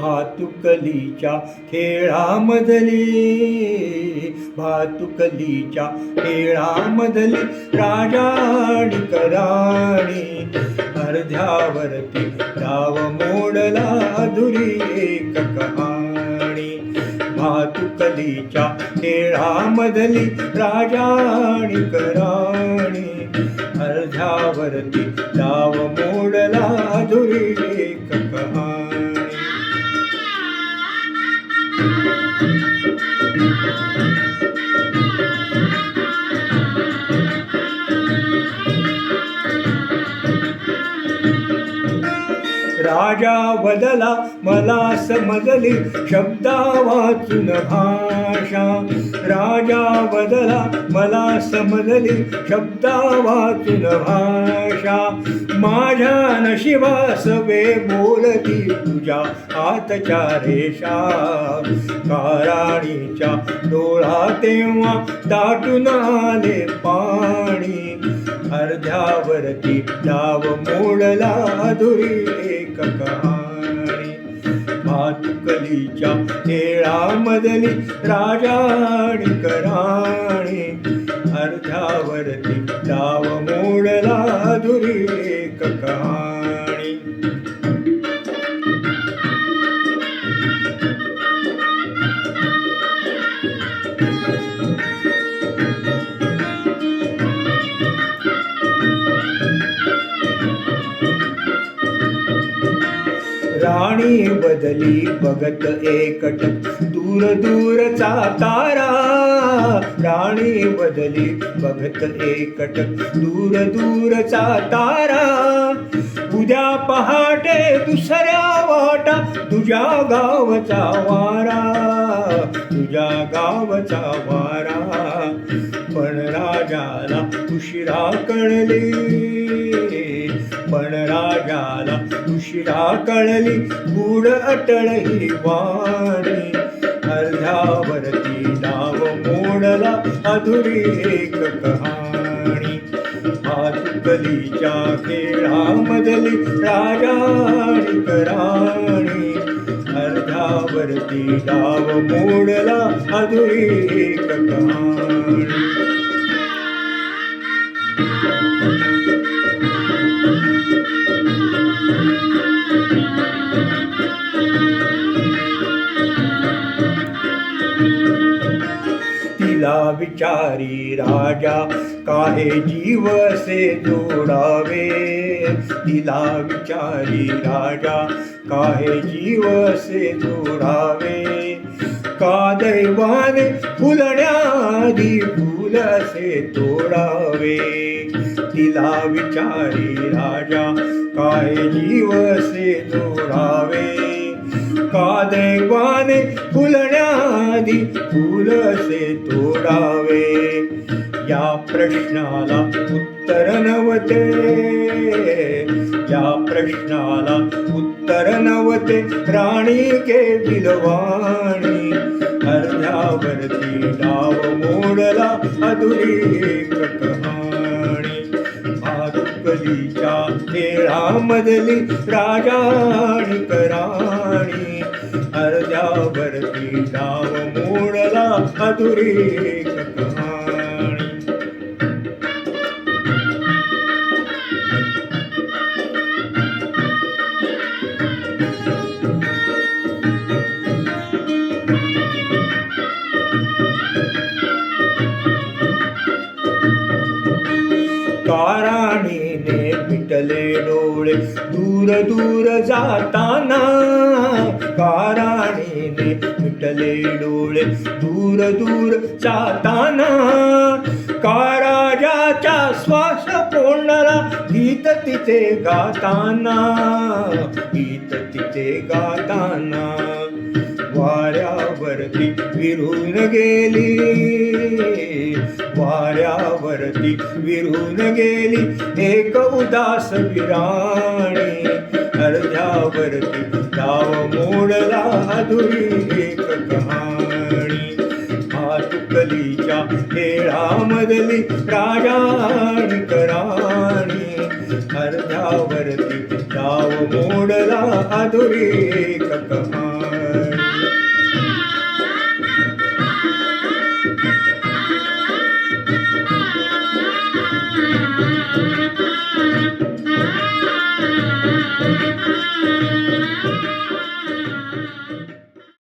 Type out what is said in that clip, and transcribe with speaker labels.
Speaker 1: भातुकलीच्या खेळामधली भातुकलीच्या खेळामधली राजाणी कराणी अर्ध्यावरती डाव मोडला धुरी एक कहाणी. भातुकलीच्या खेळामधली राजाणी कराणी अर्ध्यावरती डाव मोडला धुरी राजा बदला मला समजली शब्दा वाचून भाषा. राजा बदला मला समजली शब्दा वाचून भाषा. माझ्या नशिबा सवे बोलती तुझ्या आतच्या रेषा. काराणीच्या डोळा तेव्हा दाटून आले पाणी. अर्ध्यावरती डाव मोडला अधुरी एक कहाणी. भातुकलीच्या खेळामधली राजाणी कराणी अर्ध्यावरती डाव मोडला धुरी एक कहाणी नाही बदली बघत एकट. दूर दूरचा तारा राणी बदली बघत एकट. दूर दूरचा तारा उद्या पहाटे दुसऱ्या वाटा तुझ्या गावचा वारा. तुझ्या गावचा वारा. पण राजाला उशिरा कळली. पण राजाला उशिरा कळली गूढ अटळ ही वाणी. अर्ध्यावरती नाव मोडला अधुरी एक कहाणी. भातुकलीच्या खेळामधली राजाणी कराणी अर्ध्यावरती नाव मोडला अधुरी एक कहाणी. तिला विचारी राजा काहे जीवसे जोडावे? तिला विचारी राजा काहे जीवसे जोडावे? का दैवाने फुलण्याआधी फुलसे तोडावे? तिला विचारी राजा काय जीवसे तोडावे? का दैवाने फुलण्याआधी फुलसे तोडावे. या प्रश्नाला उत्तर नवते या प्रश्नाला उत्तर नवते राणी के बिलवाणी अर्ध्यावरती डाव मोडला अधुरी कहाणी भादुकलीच्या खेळामधली राजाणी कराणी अर्ध्यावरती डाव मोडला अधुरी दूर दूर जाताना काराणीने पिटले डोळे दूर दूर जाताना काराजाच्या श्वास कोणाला गीत तिथे गाताना गीत तिथे गाताना वाऱ्यावरती विरून गेली. वाऱ्यावरती विरून गेली एक उदास विराणी. अर्ध्यावरती डाव मोडला अधुरी एक कहाणी. भातुकलीच्या खेळामधली राजाणी कराणी अर्ध्यावरती डाव मोडला अधुरी एक कहाणी.